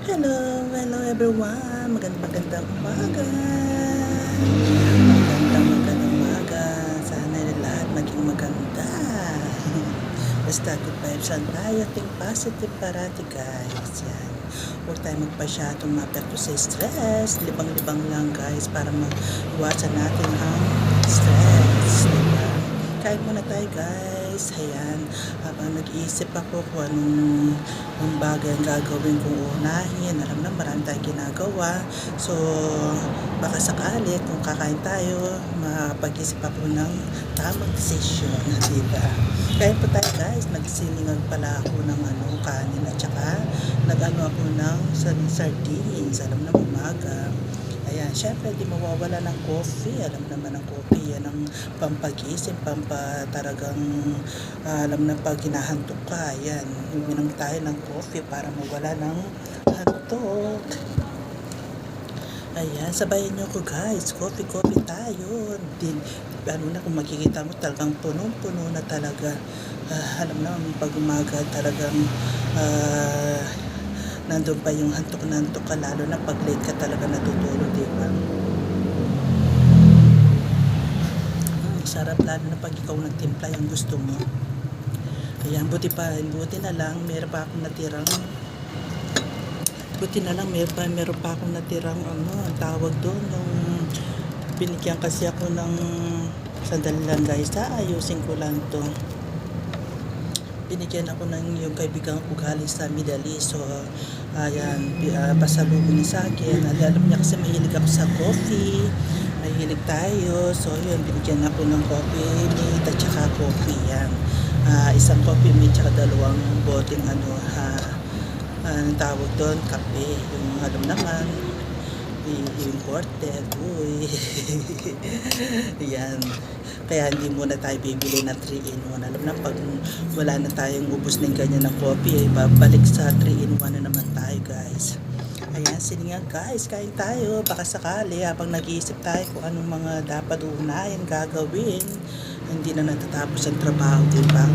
Hello, hello everyone. Magandang magandang umaga. Magandang magandang umaga. Sana lahat maging maganda. Basta good vibes lang tayo. Think positive parati guys. Yan. Huwag tayo magpasyadong mapekto sa stress. Libang-libang lang guys para maiwasan natin ang stress. Diba? Kain muna tayo guys. Ayan. Habang nag-iisip ako kung anong ang bagay ang gagawin kong unahin. Alam na marami tayong ginagawa. So, baka sakali kung kakain tayo, makapag-isip ako ng tamang decision. Diba? Kaya po tayo guys, nagsilingan pala ako ng ano, kanin at saka nag-ano ako ng sar- sardines. Alam na umaga. Ayan, syempre di mawawala ng coffee. Alam naman ng coffee, yan ang pampagising, pampa talagang ah, alam na pag hinahantok ka, yan, uminom tayo ng coffee para mawala ng hantok. Ayan, sabayan nyo ko guys, coffee, coffee tayo. Din, ano na kung makikita mo talagang punong-puno na talaga. Ah, alam na, pag umaga talagang ah, nandun pa yung hantok na hantok ka, lalo na pag late ka talaga natutulog, di ba? Mm, sarap lalo na pag ikaw nagtimpla yung gusto mo. Ayan, buti pa, buti na lang, meron pa akong natirang buti na lang, meron pa, meron pa akong natirang ano, ang tawag doon, yung binigyan kasi ako ng sandali lang guys, ha, ayusin ko lang to binigyan ako ng yung kaibigan ko galing sa Middle East. So, ayan, uh, pasalubong niya sa akin. Al- Alam niya kasi mahilig ako sa coffee. Mahilig tayo. So, yun, binigyan ako ng coffee mate at saka coffee. Yan. Ah, isang coffee mate at dalawang boteng ano, ha, anong tawag doon, kape. Yung alam naman, i- imported. Uy. Yan. Kaya hindi muna tayo bibili ng 3 in 1. Alam na pag wala na tayong ubos ng ganyan ng coffee, eh, babalik sa 3 in 1 na naman tayo guys. Ayan, sige nga guys, kain tayo. Baka sakali habang nag-iisip tayo kung anong mga dapat unahin, gagawin. Hindi na natatapos ang trabaho, di ba?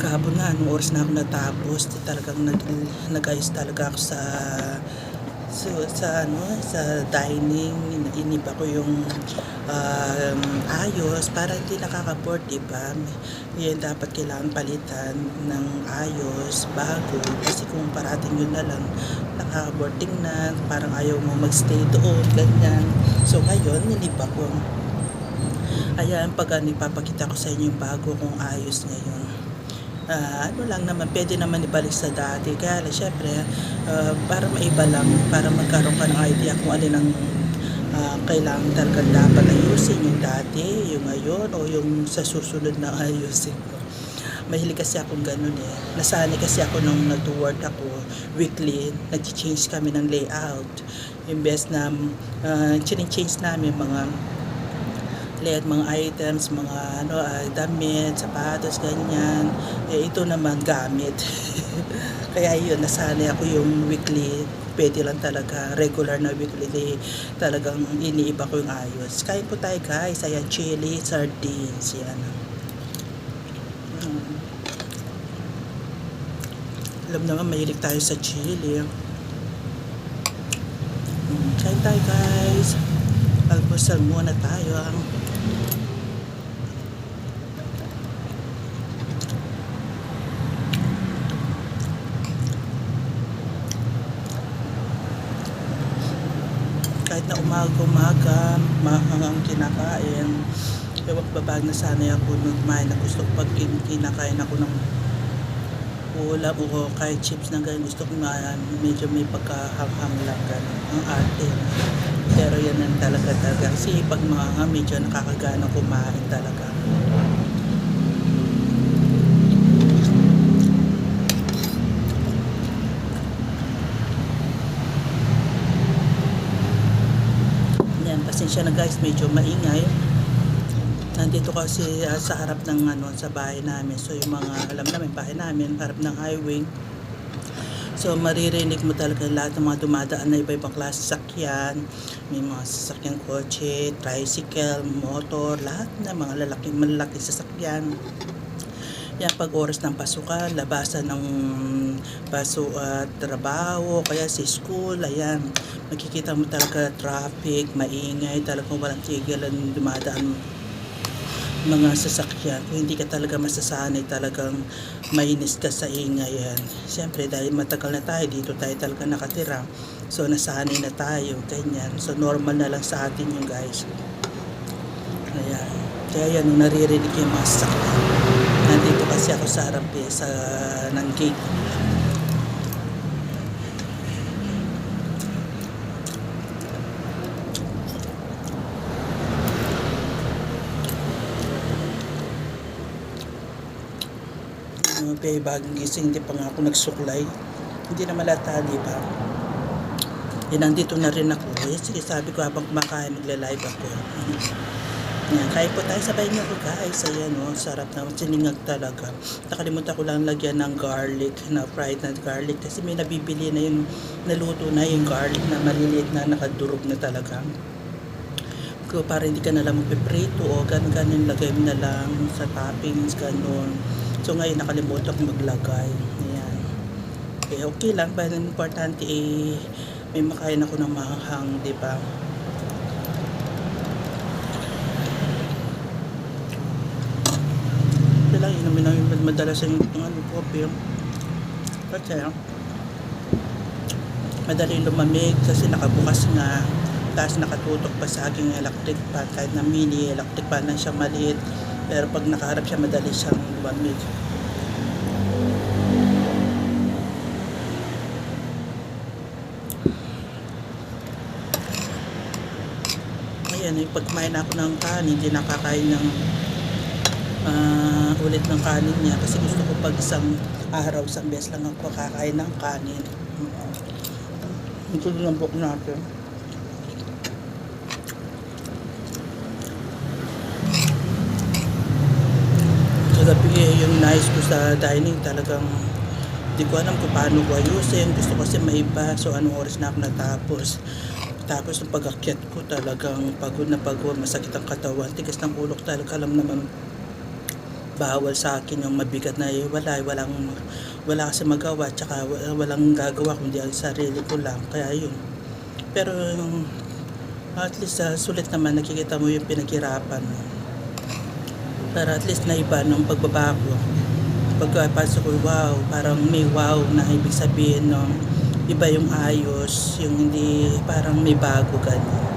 Kahapon nga, anong oras na ako natapos, talagang nag, nag-ayos talaga ako sa So, sa ano, sa dining, iniba ko yung um, ayos para hindi nakaka-board, di ba? Yan dapat kailangan palitan ng ayos, bago. Kasi kung parating yun na lang, nakaka-board tingnan, parang ayaw mo magstay doon, ganyan. So, ngayon, iniba ko. Ayan, pag ano, ipapakita ko sa inyo yung bago kong ayos ngayon ah, ano lang naman, pwede naman ibalik sa dati. Kaya syempre, ah, para maiba lang, para magkaroon ka ng idea kung alin ang ah, kailangan talaga dapat ayusin yung dati, yung ngayon, o yung sa susunod na ayusin ko. Mahilig kasi akong ganun eh. Nasanay kasi ako nung nag-work ako weekly, nag-change kami ng layout. Imbes na uh, change namin mga lahat mga items, mga ano, ah, damit, sapatos, ganyan. Eh, ito naman gamit. Kaya yun, nasanay ako yung weekly. Pwede lang talaga, regular na weekly day. Talagang iniiba ko yung ayos. Kain po tayo guys. Ayan, chili, sardines. Yan. Mm. Alam naman, mahilig tayo sa chili. Mm, Kain tayo guys. Almusal muna tayo. ah. kahit na umaga-umaga, mahang ang kinakain. Ewan ko ba na sanay ako nung kumain na gusto ko pag kin- kinakain ako ng ulam o kahit chips na ganyan. Gusto ko ma- medyo may pagkahanghang lang ganun. Ang arte. Pero yan ang talaga talaga. Kasi pag mga medyo nakakagana kumain talaga. Yan, pasensya na guys, medyo maingay. Nandito kasi ah, sa harap ng ano, sa bahay namin. So yung mga, alam namin, bahay namin, harap ng highway. So maririnig mo talaga lahat ng mga dumadaan na iba-ibang klase sakyan. May mga sasakyan kotse, tricycle, motor, lahat na mga lalaki, malaki sasakyan. Yan, pag oras ng pasukan, labasan ng paso at trabaho, kaya si school, ayan, makikita mo talaga traffic, maingay, talagang walang tigil ang dumadaan mga sasakyan. Kung hindi ka talaga masasanay, talagang mainis ka sa ingay yan. Siyempre, dahil matagal na tayo, dito tayo talaga nakatira. So, nasanay na tayo, ganyan. So, normal na lang sa atin yung guys. Ayan. Kaya yan, naririnig yung mga sasakyan. Nandito kasi ako sa harap eh, sa ng gate. Pe, bagong gising, hindi pa nga ako nagsuklay. Hindi na malata, di ba? Eh, nandito na rin ako. Eh, sige, sabi ko habang kumakain, magla-live ako. Yan, kain po tayo, sabay niyo ko guys. Ayan o, sarap na, siningag talaga. Nakalimutan ko lang lagyan ng garlic, na fried na garlic. Kasi may nabibili na yung, naluto na yung garlic na maliliit na nakadurog na talaga. Kung para hindi ka na lang magpiprito o ganun ganun lagay mo na lang sa toppings, ganun. So ngayon nakalimutan ko maglagay. Ayan. Eh, okay lang, pero importante eh, may makain ako ng mahang, di ba? Lang, inumin namin madalas yung yung ano, coffee. Kasi, madaling lumamig kasi nakabukas nga tapos nakatutok pa sa aking electric fan kahit na mini electric fan lang siya maliit pero pag nakaharap siya madali siyang lumamig ayan eh, pag kumain ako ng kanin hindi nakakain ng ah, ulit ng kanin niya kasi gusto ko pag isang araw isang beses lang ako kakain ng kanin ito din ang book natin Kagabi eh, yung nice ko sa dining talagang hindi ko alam kung paano ko ayusin. Gusto kasi maiba. So anong oras na ako natapos. Tapos yung pag-akyat ko talagang pagod na pagod. Masakit ang katawan. Tigas ng ulo ko talaga. Alam naman bawal sa akin yung mabigat na eh, wala. Walang, wala kasi magawa. Tsaka wa- walang gagawa kundi ang sarili ko lang. Kaya yun. Pero yung at least ah, sulit naman nakikita mo yung pinaghirapan mo para at least naiba nung pagbaba ko. Pagkapasok ko, wow, parang may wow na ibig sabihin no, iba yung ayos, yung hindi parang may bago ganyan.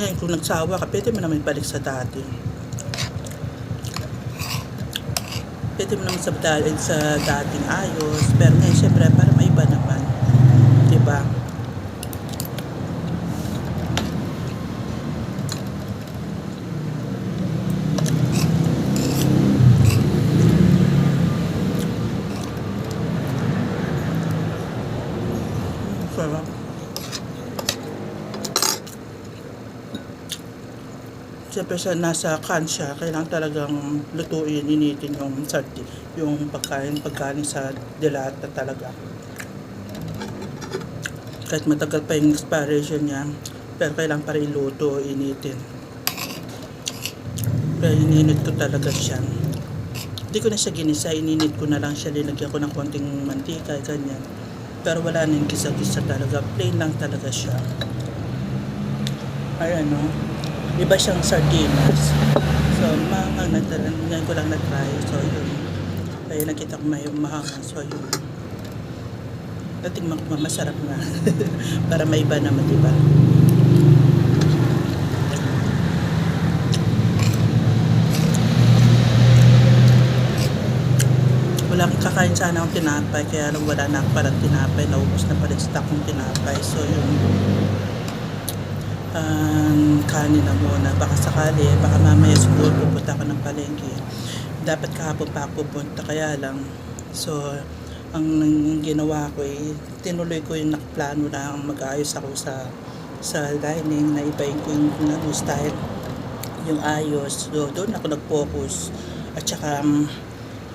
Ngayon, kung nagsawa ka, pwede mo naman balik sa dati. Pwede mo naman sa, sa dating ayos, pero ngayon, syempre, parang may iba naman. Diba? Sarap. Sa nasa can siya, kailangan talagang lutuin, initin yung sardi, yung pagkain, pagkain sa dilata talaga. Kahit matagal pa yung expiration niya, pero kailangan pa rin iluto, initin. Kaya ininit ko talaga siya. Hindi ko na siya ginisa, ininit ko na lang siya, linagyan ko ng konting mantika, ganyan. Pero wala nang gisa-gisa talaga. Plain lang talaga siya. Ay ano, iba siyang sardinas. So, mahang nagtalan, ngayon ko lang na-try. So, yun. Kaya nakita ko may mahangang. So, yun. Natingman ko masarap nga. Para may iba naman, di wala akong kakain sana akong tinapay kaya lang wala na ako parang tinapay naubos na pala yung stock kong tinapay so yung um, kanin na muna. Baka sakali baka mamaya siguro pupunta ako ng palengke. Dapat kahapon pa ako pupunta kaya lang. So ang ginawa ko eh tinuloy ko yung nakaplano na mag-ayos ako sa sa dining na ibahin ko yung ano, style yung ayos. So doon ako nag-focus. At saka um,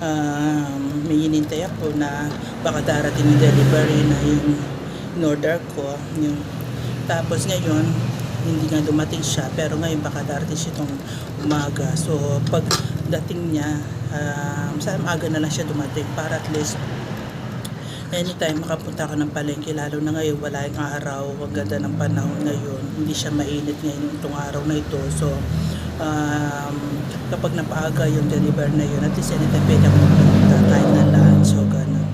um, may hinintay ako na baka darating yung delivery na yung in-order ko. Yung, tapos ngayon, hindi nga dumating siya pero ngayon baka darating siya itong umaga. So pag dating niya um, sa umaga na lang siya dumating para at least anytime makapunta ka ng palengke lalo na ngayon wala yung araw ang ganda ng panahon ngayon hindi siya mainit ngayon itong araw na ito. So um, kapag napaaga yung deliver na yun at least anytime pwede ako magpunta kahit na lunch so gano'n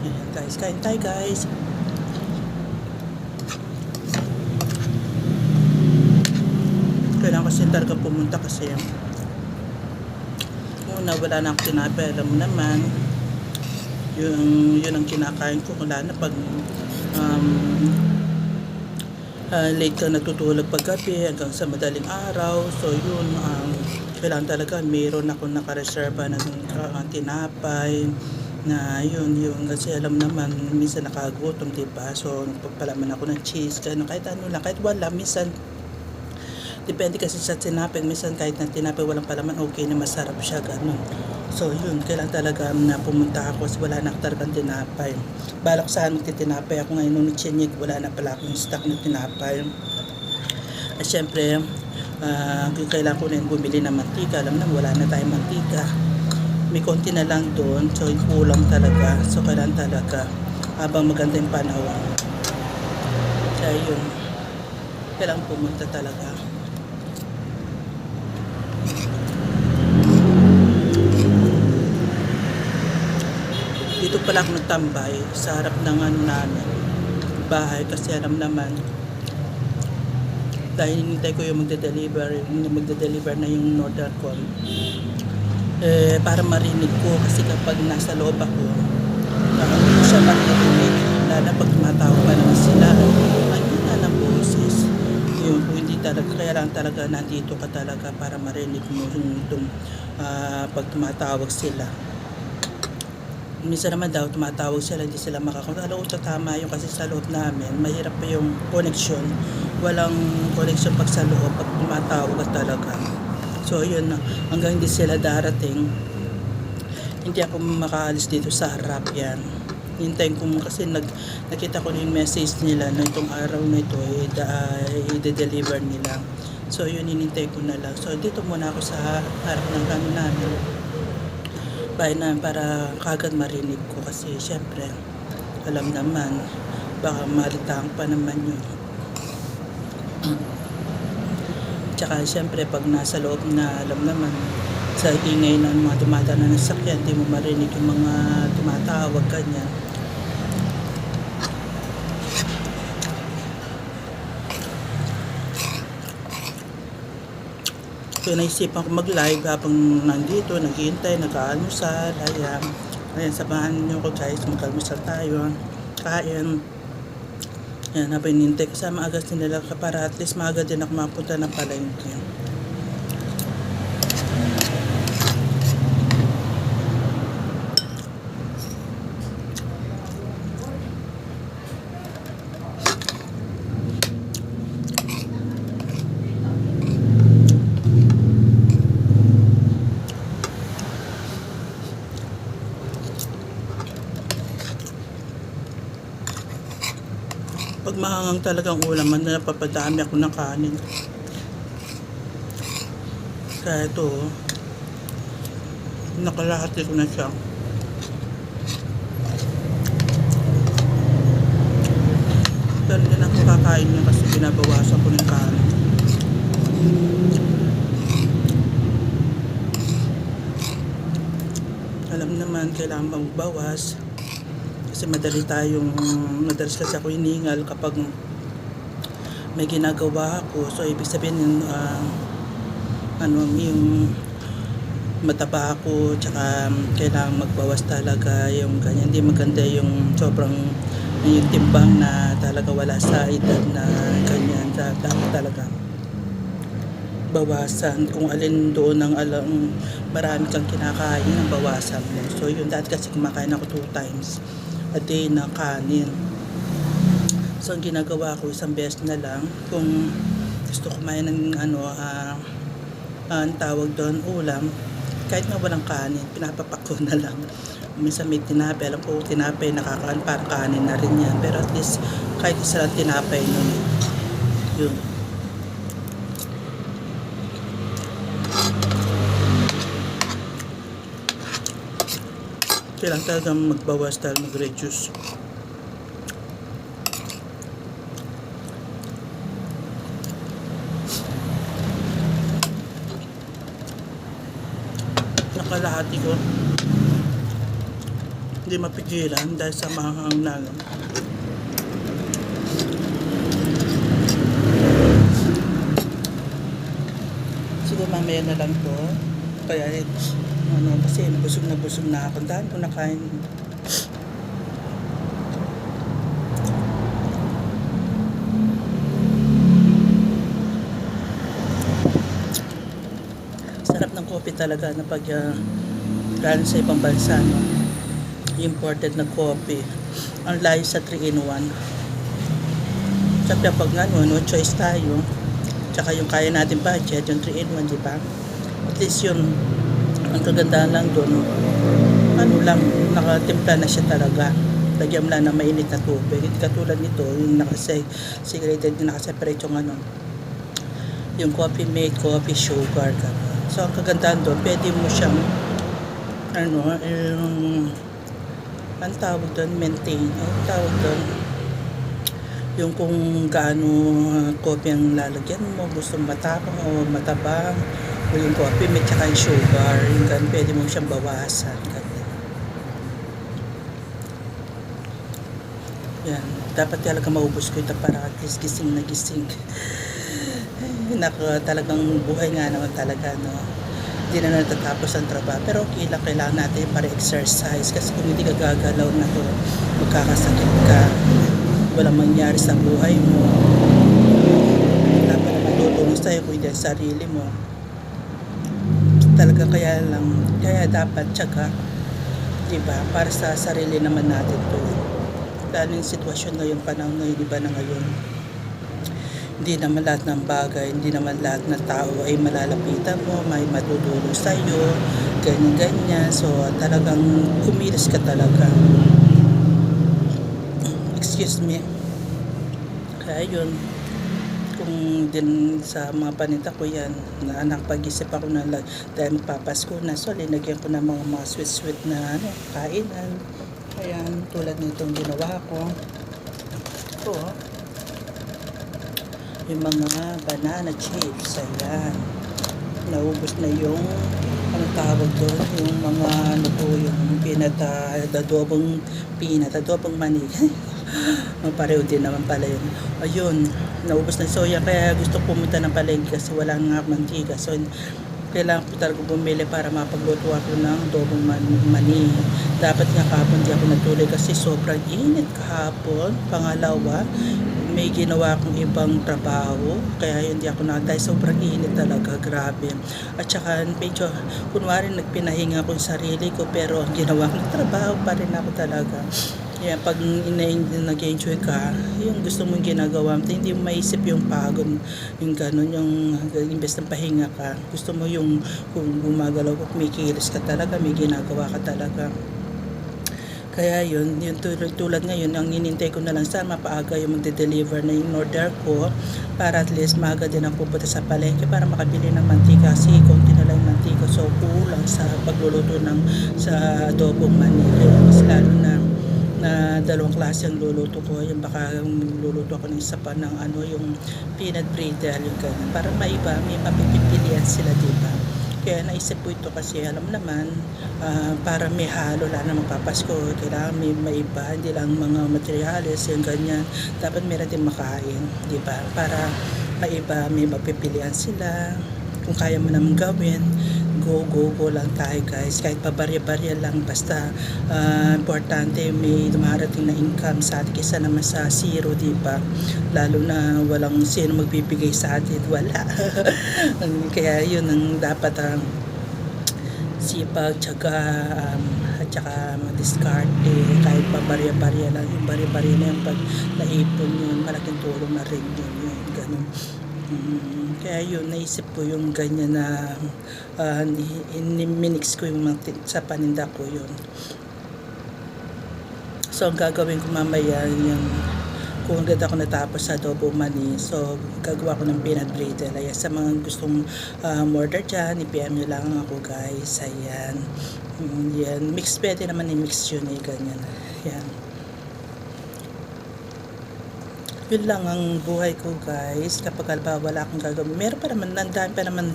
Ayan guys, kain tayo guys. Kailangan kasi talaga pumunta kasi una wala na akong tinapay, alam mo naman. Yung yun ang kinakain ko. Wala na pag um, ah, late ka natutulog paggabi hanggang sa madaling araw. So yun um, kailangan talaga mayroon ako nakareserba ng uh, tinapay na yun yung kasi alam naman minsan nakagutom diba so nagpapalaman ako ng cheese ganun kahit ano lang kahit wala minsan depende kasi sa tinapay. Minsan kahit na tinapay walang palaman okay na masarap siya ganun so yun. Kailangan talaga na pumunta ako kasi wala na talagang tinapay. Balak saan magtitinapay? Ako ngayon nung chinig wala na pala akong stock ng tinapay. At syempre ah, kailangan ko na yung bumili ng mantika alam na wala na tayong mantika may konti na lang doon. So kulang talaga. So kailangan talaga. Habang maganda yung panahon. Kaya yun. Kailangan pumunta talaga. Dito pala ako nagtambay sa harap ng ano namin bahay. Kasi alam naman dahil hinintay ko yung magde-deliver magde-deliver na yung order ko eh, para marinig ko. Kasi kapag nasa loob ako baka hindi ko siya marinig lalo na pag tumatawag pa naman sila. Ay na ng boses. Yun kung hindi talaga kaya lang talaga nandito ka talaga para marinig mo yung, yung ah, pag tumatawag sila. Minsan naman daw tumatawag sila hindi sila makakontak alam ko tama yung kasi sa loob namin mahirap pa yung connection. Walang connection pag sa loob pag tumatawag ka talaga so yun na. Hanggang hindi sila darating hindi ako makaalis dito sa harap yan. Hintayin ko kasi nag, nakita ko na yung message nila na itong araw na ito eh, da, i-deliver nila. So yun hinintay ko na lang. So dito muna ako sa harap ng kano namin. Bahay namin para kagad marinig ko kasi syempre alam naman baka malitaan pa naman yun tsaka syempre pag nasa loob na alam naman sa ingay ng mga dumadaan na ng sakyan di mo marinig yung mga tumatawag ganyan So, naisipan ko mag-live habang nandito, naghihintay, nag-aalmusal, ayan. Ayan, samahan niyo ko guys, mag-almusal tayo. Kain. Ayan, habang hinintay ko sa maagas nila para at least maaga din ako mapunta ng palengke. Pag mahangang talagang ulam, man na napapadami ako ng kanin. Kaya ito, oh, nakalahati ko na siya. Hindi na ako kakain niya kasi binabawasan ko ng kanin. Alam naman, kailangan magbawas kasi madali tayong madalas kasi ako hiningal kapag may ginagawa ako. So ibig sabihin ah, ano yung mataba ako tsaka kailangan magbawas talaga yung ganyan. Hindi maganda yung sobrang yung timbang na talaga wala sa edad na ganyan. Da- dapat talaga bawasan. Kung alin doon ang alam marami kang kinakain ang bawasan mo. So yun dati kasi kumakain ako two times a day na kanin. So, ang ginagawa ko, isang beses na lang, kung gusto kumain ng ano, ah, ah, ang tawag doon, ulam, kahit nga walang kanin, pinapapak ko na lang. Minsan may tinapay, alam ko tinapay nakakaan, parang kanin na rin yan. Pero at least kahit isa lang tinapay nun, yun. Kailangan talagang magbawas dahil mag-reduce. Nakalahati ko. Hindi mapigilan dahil sa mahang nalang. Siguro mamaya na lang to. Kaya eh, ano, kasi busog na busog na ako. Dahil ko nakain. Sarap ng coffee talaga na pag uh, galing sa ibang bansa, no? Imported na coffee. Ang layo sa 3-in-1. Sabi pag ano, no choice tayo. Tsaka yung kaya natin budget, yung 3-in-1, di ba? At least yun, ang kagandahan lang doon, ano lang, nakatimpla na siya talaga. Lagyan mo lang ng mainit na tubig. Katulad nito, yung nakasegregated, yung nakaseparate yung ano, yung coffee made, coffee sugar. Ganun. So, ang kagandahan doon, pwede mo siyang, ano, yung, ang tawag doon, maintain. Ang tawag doon, yung kung gaano uh, coffee ang lalagyan mo, gusto matapang o matabang, o yung coffee may tsaka yung sugar, yung ganun, pwede mo siyang bawasan. Ganun. Yan, dapat talaga maubos ko ito para at least gising na gising. Naka, talagang buhay nga naman talaga, no? Hindi na natatapos ang trabaho. Pero okay lang, kailangan natin para exercise. Kasi kung hindi ka gagalaw na to, magkakasakit ka. Walang mangyari sa buhay mo. Wala pa naman tutulong sa'yo kung hindi sarili mo. Talaga kaya lang, kaya dapat tsaka, di para sa sarili naman natin to. Lalo yung sitwasyon ngayon, panahon ngayon, di ba na ngayon, hindi naman lahat ng bagay, hindi naman lahat ng tao ay malalapitan mo, may matutulong sa iyo, ganyan-ganyan. So, talagang kumilos ka talaga. Excuse me. Kaya yun, kung din sa mga panita ko yan, na anak pag-isip ako na dahil magpapasko na, so linagyan ko ng mga, mga sweet-sweet na ano, kainan. Ayan, tulad nitong ginawa ko. Ito, oh yung mga banana chips. Ayan. Naubos na yung ano tawag doon, yung mga ano po, yung uh, adobong peanut, adobong mani. Pareho din naman pala yun. Ayun, naubos na soya kaya gusto pumunta ng palengke kasi wala nga mantika. So, kailangan ko talaga bumili para mapagluto ako ng adobong man- mani. Dapat nga kahapon di ako natuloy kasi sobrang init kahapon. Pangalawa, may ginawa akong ibang trabaho kaya hindi ako na sobrang init talaga grabe at saka medyo kunwari nagpinahinga ko sarili ko pero ang ginawa ko trabaho pa rin ako talaga kaya pag nag-enjoy ka, yung gusto mong ginagawa, hindi mo maisip yung pagod, yung gano'n, yung imbes ng pahinga ka. Gusto mo yung kung gumagalaw ka, may kilos ka talaga, may ginagawa ka talaga. Kaya yun, yung tulad, tulad ngayon, ang inintay ko na lang saan mapaaga yung magde-deliver na yung order ko para at least maaga din ako pupunta sa palengke para makabili ng mantika kasi konti na lang mantika so kulang sa pagluluto ng sa adobong mani. Kaya mas lalo na na dalawang klase ang luluto ko. Yung baka luluto ako ng isa pa ng ano, yung peanut brittle, yung ganyan. Para maiba, may mapipipilian sila, di ba? Kaya naisip ko ito kasi alam naman, uh, para may halo, lalo na magpapasko, kailangan may maiba, hindi lang mga materials, yung ganyan. Dapat meron din makain, di ba? Para maiba, may mapipilian sila, kung kaya mo naman gawin, go, go, go lang tayo guys. Kahit pa barya-barya lang, basta uh, importante may dumarating na income sa atin kaysa naman sa zero, di ba? Lalo na walang sino magbibigay sa atin, wala. Kaya yun ang dapat ang sipag, tsaka um, at tsaka madiskarte kahit pa barya-barya lang yung barya-barya na yung pag naipon yun malaking tulong na rin yun, yun ganun Mm, kaya yun, naisip ko yung ganyan na uh, minix ko yung mga sa paninda ko yun. So, ang gagawin ko mamaya yung kung agad ako natapos sa adobo mani, so gagawa ko ng peanut brittle. Ayan, sa mga gustong uh, order dyan, i-PM nyo lang ako guys. Ayan. Mm. Mix, pwede naman i-mix yun eh, ganyan. Ayan. Yun lang ang buhay ko guys. Kapag alba wala akong gagawin. Meron pa naman, nandaan pa naman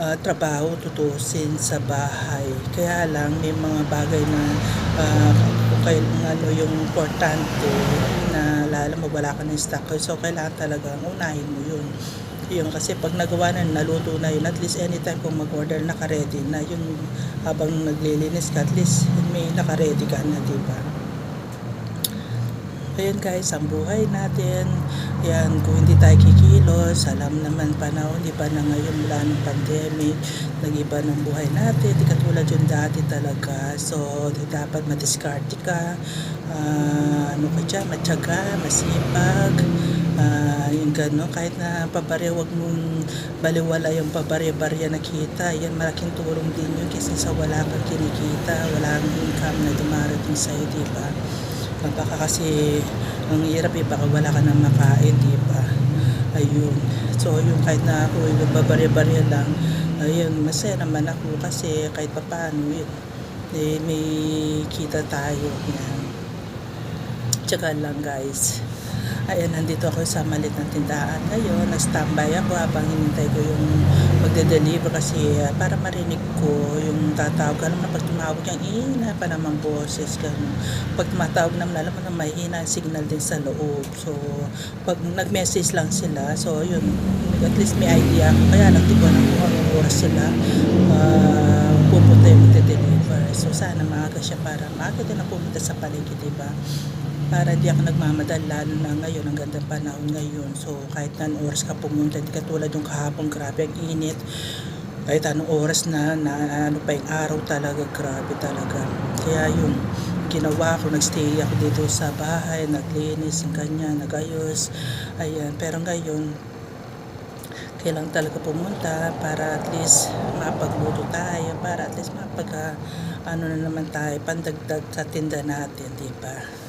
uh, trabaho tutusin sa bahay. Kaya lang may mga bagay na uh, kung kayo ano yung importante na lalo mo ka ng stock. So kailangan talaga unahin mo yun. Yun kasi pag nagawa na, naluto na yun, at least anytime kung mag-order, naka-ready na yun habang naglilinis ka, at least may naka-ready ka na, di ba? Ayan guys, ang buhay natin. Yan, kung hindi tayo kikilos, alam naman panahon, di ba na ngayon mula ng pandemic, nag-iba ng buhay natin, di katulad yung dati talaga. So, di dapat madiskarte ka, uh, ano ka dyan, matyaga, masipag, uh, yung gano'n, kahit na pabarya, wag mong baliwala yung pabarya-barya na kita, yan malaking tulong din yun kasi sa wala kang kinikita, wala kang income na dumarating sa'yo, di ba? Baka kasi ang hirap eh baka wala ka nang makain di ba? Ayun. So yung kahit na ako eh, nagbabarya-barya lang ayun masaya naman ako kasi kahit pa paano yun eh, may kita tayo yan. Tsaka lang guys ayan nandito ako sa malit ng tindahan. Ngayon nag-standby ako habang hinintay ko yung magde-deliver kasi uh, para marinig ko yung tatawag alam na pag tumawag yung ihina pa naman boses ganun. pag tumatawag naman alam mo na mahina signal din sa loob. So pag nag-message lang sila so yun at least may idea ako. Kaya lang di ko kung anong oras sila uh, pupunta yung magde-deliver. So sana maaga siya para maaga din na pumunta sa palengke diba para di ako nagmamadal lalo na ngayon ang ganda panahon ngayon. So kahit na oras ka pumunta di katulad yung kahapon grabe ang init. Kahit anong oras na, na ano pa yung araw talaga grabe talaga. Kaya yung ginawa ko nagstay ako dito sa bahay naglinis yung kanya nagayos ayan. Pero ngayon kailang talaga pumunta para at least mapagluto tayo para at least mapag uh, ano na naman tayo pandagdag sa tinda natin di ba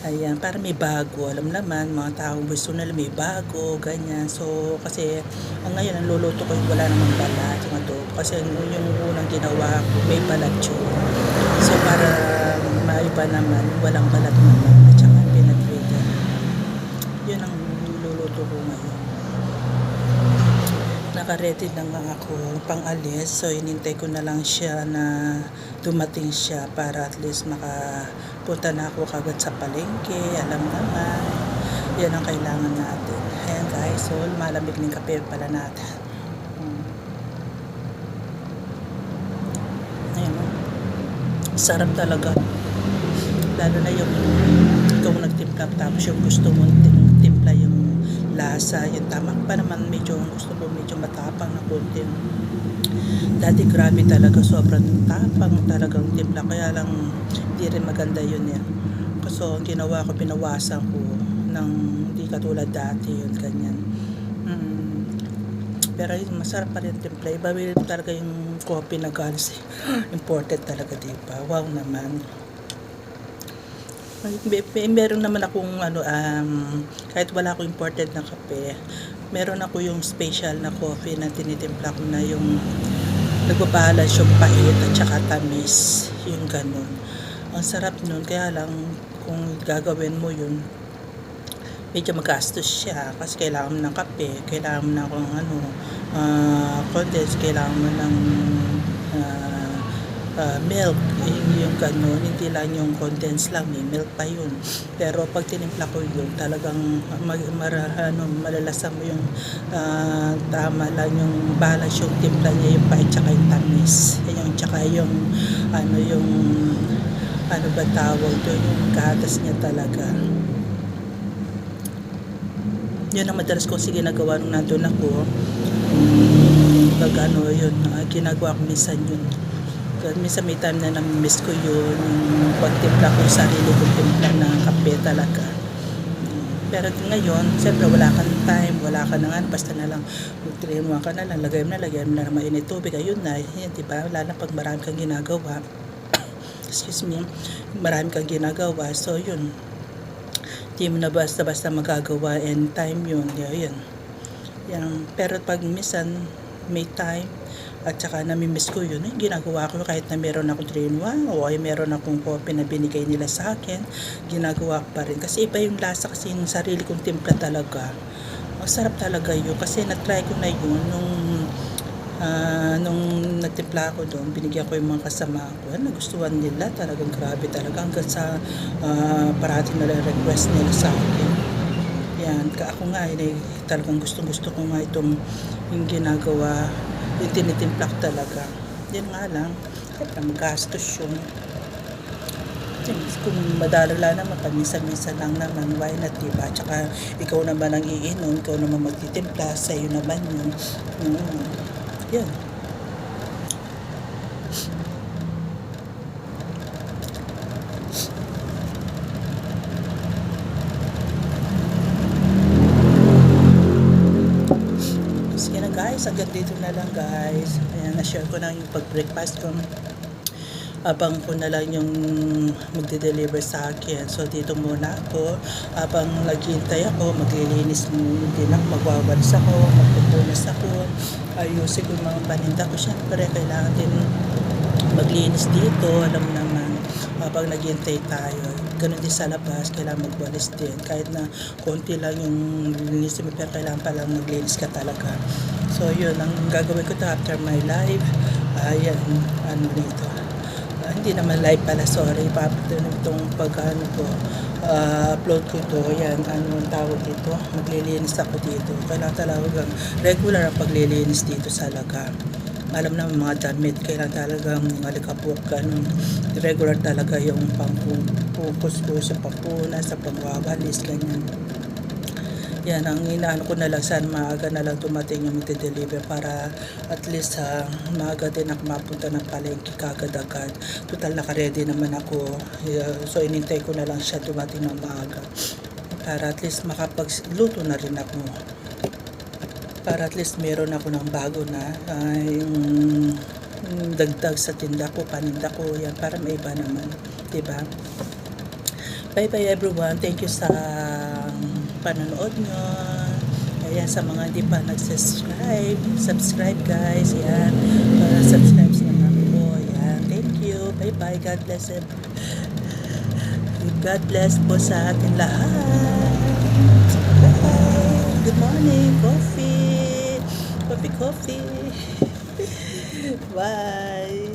Ayan, para may bago. Alam naman, mga taong gusto nila may bago, ganyan. So, kasi ang ngayon, ang luluto ko wala namang balat, yung adobo. Kasi yung, unang ginawa ko, may balat yun. So, para maiba naman, walang balat naman. At saka pinagwida. Yun ang luluto ko ngayon. Nakaready na nga ako pang alis. So, inintay ko na lang siya na dumating siya para at least makapunta na ako kagad sa palengke. Alam naman, yan ang kailangan natin. Ayan guys, so malamig ng kape pala natin. Hmm. Ayan o. Sarap talaga. Lalo na yung ikaw nagtimpla tapos yung gusto mo timpla yung lasa, yung tama pa naman medyo gusto ko medyo matapang na konti dati grabe talaga sobrang tapang talagang timpla. Kaya lang hindi rin maganda yun yan kasi ang ginawa ko pinawasan ko ng hindi katulad dati yun ganyan. Mm. pero yun masarap pa rin timpla. Iba talaga yung coffee na galing imported talaga diba wow naman. May, meron naman akong ano um, kahit wala akong imported na kape meron ako yung special na coffee na tinitimpla ko na yung nagbabalance yung pait at saka tamis. Yung ganun. Ang sarap nun. Kaya lang kung gagawin mo yun medyo magastos siya. Kasi kailangan mo ng kape kailangan mo ng ano uh, condense kailangan mo ng uh, uh, milk, yung, ganun, hindi lang yung condense lang, may milk pa yun. Pero pag tinimpla ko yun, talagang mag, mar, ano, malalasa mo yung uh, tama lang yung balance yung timpla niya, yung pait tsaka yung tamis. Yung tsaka yung, ano yung, ano ba tawag doon, yung gatas niya talaga. Yun ang madalas ko sige nagawa nung nandun ako. Pag ano yun, uh, ginagawa ko minsan yun minsan may time na nami-miss ko yun, yung pagtimpla ko sarili ko timpla ng kape talaga. Pero ngayon, siyempre wala kang time, wala ka na nga, basta na lang, mag-train mo ka na lang, lagay mo na, lagay mo na ng mainit tubig, ayun na, yun, di ba? Lalo pag marami kang ginagawa, excuse me, marami kang ginagawa, so yun, di mo na basta-basta magagawa and time yun, yun. Yan. Pero pag minsan may time at saka namimiss ko yun, eh, ginagawa ko kahit na meron akong 3 in 1 o ay meron akong coffee na binigay nila sa akin, ginagawa ko pa rin. Kasi iba yung lasa kasi yung sarili kong timpla talaga. Ang sarap talaga yun kasi na-try ko na yun nung ah, nung nagtimpla ako doon, binigyan ko yung mga kasama ko. Nagustuhan nila, talagang grabe talaga. Hanggang sa ah, parating na request nila sa akin. Yan, ako nga, eh, talagang gustong gusto ko nga itong yung ginagawa, yung tinitimplak talaga. Yan nga lang, syempre magastos yun. Kung madalala naman, paminsan-minsan lang naman, why not, diba? Tsaka ikaw naman ang iinom, ikaw naman magtitimpla, sa'yo naman yun. Mm, yan. Sige na guys, na lang guys. Ayan, na-share ko na yung pag-breakfast ko. Abang ko na lang yung magde-deliver sa akin. So, dito muna ako. Habang naghihintay ako, maglilinis din ako, magwawalis ako, magpupunas ako. Ayusin ko yung mga paninda ko. Siyempre, kailangan din maglinis dito. Alam naman, habang naghihintay tayo. Ganun din sa labas, kailangan magwalis din. Kahit na konti lang yung linisin mo, pero kailangan palang maglinis ka talaga. So, yun, ang gagawin ko to after my live. Ayan, ano dito. Ah, hindi naman live pala, sorry. Papito itong pag ano ko, ah, upload ko to. Yan, ano ang tawag dito. Maglilinis ako dito. Kailangan talagang regular ang paglilinis dito sa laga alam naman mga damit, kailangan talagang alikabok, ganun. Regular talaga yung pang-focus ko sa pampunas, sa pangwawalis, ganyan. Yan, ang inaano ko na lang, saan maaga na lang dumating yung magde-deliver para at least sa maaga din ako mapunta ng palengke kagad-agad. Total naka-ready naman ako. So, inintay ko na lang siya dumating ng maaga para at least makapagluto na rin ako para at least meron ako ng bago na ah, yung dagdag sa tinda ko, paninda ko, yan, para may iba naman, ba? Bye bye everyone, thank you sa panonood nyo. Ayan, sa mga hindi pa nag-subscribe, subscribe guys, yan, para subscribe sa naman ko, yan, thank you, bye bye, God bless everyone. God bless po sa ating lahat. Bye. Good morning. Coffee. Coffee, coffee. Bye.